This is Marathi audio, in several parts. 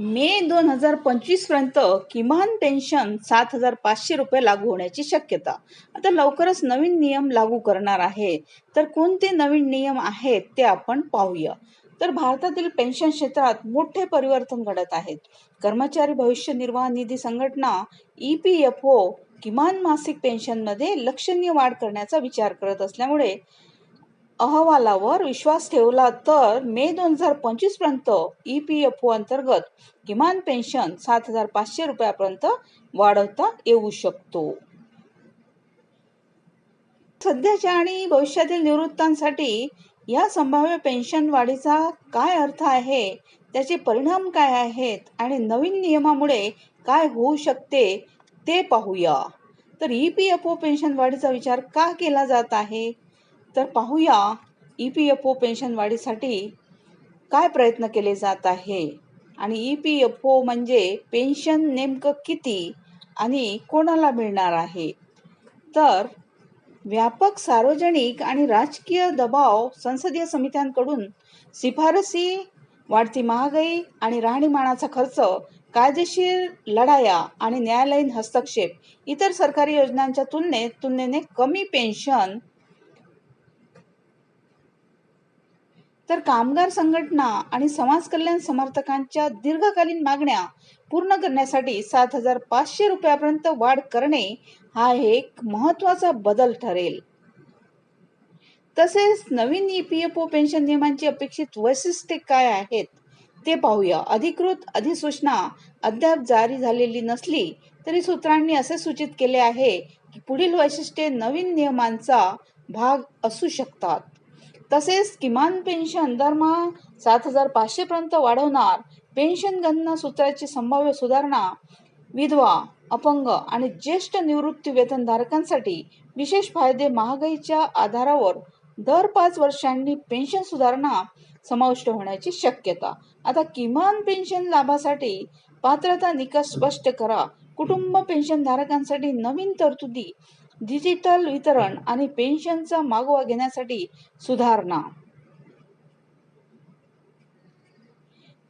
मे दोन हजार पंचवीसपर्यंत किमान पेन्शन सात हजार पाचशे रुपये लागू होण्याची शक्यता. आता लवकरच नवीन नियम लागू करणार आहे. तर कोणते नवीन नियम आहेत ते आपण पाहूया. तर भारतातील पेन्शन क्षेत्रात मोठे परिवर्तन घडत आहेत. कर्मचारी भविष्य निर्वाह निधी संघटना ई पी एफ ओ किमान मासिक पेन्शनमध्ये लक्षणीय वाढ करण्याचा विचार करत असल्यामुळे अहवालावर विश्वास ठेवला तर मे दोन हजार पंचवीसपर्यंत ई पी एफ ओ अंतर्गत किमान पेन्शन सात हजार पाचशे रुपयापर्यंत वाढवता येऊ शकतो. सध्याच्या आणि भविष्यातील निवृत्तांसाठी या संभाव्य पेन्शन वाढीचा काय अर्थ आहे त्याचे परिणाम काय आहेत आणि नवीन नियमामुळे काय होऊ शकते ते पाहूया. तर E P F O pension वाढीचा विचार का केला जात आहे? तर पाहूया E P F O pension वाढीसाठी काय प्रयत्न केले जात आहे? आणि ई पी एफ ओ म्हणजे पेन्शन नेमकं किती आणि कोणाला मिळणार आहे? तर व्यापक सार्वजनिक आणि राजकीय दबाव संसदीय समित्यांकडून शिफारसी वाढती महागाई आणि राहणीमानाचा खर्च कायदेशीर लढाया आणि न्यायालयीन हस्तक्षेप इतर सरकारी योजनांच्या तुलनेत तुलनेने कमी पेन्शन तर कामगार संघटना आणि समाज कल्याण समर्थकांच्या दीर्घकालीन मागण्या पूर्ण करण्यासाठी सात हजार पाचशे रुपयापर्यंत वाढ करणे हा एक महत्त्वाचा बदल ठरेल. तसेच नवीन E P F O pension नियमांची अपेक्षित वैशिष्ट्ये काय आहेत ते पाहूया. अधिकृत अधिसूचना अद्याप जारी झालेली नसली तरी सूत्रांनी असे सूचित केले आहे की पुढील वैशिष्ट्ये नवीन नियमांचा भाग असू शकतात. तसेच किमान पेन्शन दरमहा सात हजार पाचशे पर्यंत वाढवणार. पेन्शन गणना सूत्राची संभाव्य सुधारणा विधवा अपंग आणि ज्येष्ठ निवृत्ती वेतनधारकांसाठी विशेष फायदे महागाईच्या आधारावर दर पाच वर्षांनी पेन्शन सुधारणा समाविष्ट होण्याची शक्यता. आता किमान पेन्शन लाभासाठी पात्रता निकष स्पष्ट करा. कुटुंब पेन्शन धारकांसाठी नवीन तरतुदी डिजिटल वितरण आणि पेन्शनचा मागोवा घेण्यासाठी सुधारणा.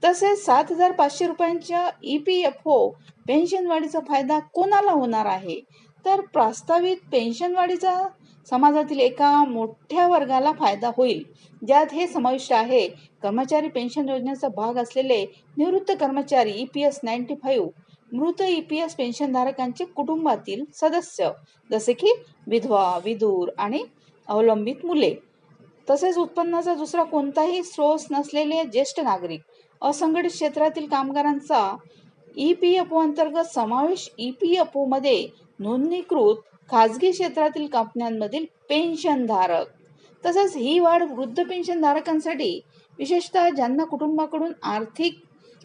तसेच सात हजार पाचशे रुपयांच्या E P F O pension वाढीचा फायदा कोणाला होणार आहे? तर प्रस्तावित पेन्शन वाढीचा समाजातील एका मोठ्या वर्गाला फायदा होईल. ज्यात हे समाविष्ट आहे. कर्मचारी पेन्शन योजनेचा भाग असलेले निवृत्त कर्मचारी E P S ninety five मृत ई पी एस पेन्शनधारकांचे कुटुंबातील सदस्य जसे की विधवा विदूर आणि अवलंबित मुले. तसेच उत्पन्नाचा दुसरा कोणताही स्रोत नसलेले ज्येष्ठ नागरिक असंघटित क्षेत्रातील कामगारांचा ई पी एफ ओ अंतर्गत समावेश ई पी एफ ओ मध्ये नोंदणीकृत खाजगी क्षेत्रातील कंपन्यांमधील पेन्शनधारक तसेच ही वाढ वृद्ध पेन्शनधारकांसाठी विशेषतः ज्यांना कुटुंबाकडून आर्थिक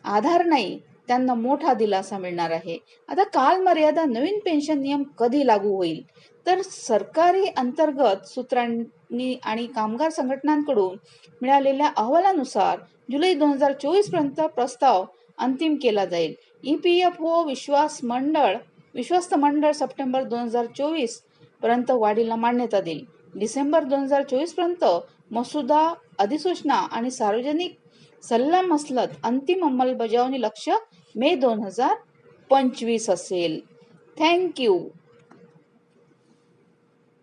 आधार नाही त्यांना मोठा दिलासा मिळणार आहे. आता कालमर्यादा नवीन पेन्शन नियम कधी लागू होईल? तर सरकारी अंतर्गत सूत्रांनी आणि कामगार संघटनांकडून मिळालेल्या अहवालानुसार जुलै दोन हजार चोवीसपर्यंत प्रस्ताव अंतिम केला जाईल. ई पी एफ ओ विश्वास मंडळ विश्वस्त मंडळ सप्टेंबर दोन हजार चोवीसपर्यंत वाढीला मान्यता देईल. डिसेंबर दोन हजार चोवीसपर्यंत मसुदा अधिसूचना आणि सार्वजनिक सल्लामसलत अंतिम अंमलबजावणी लक्ष मे दोन हजार पंचवीस असेल. थँक्यू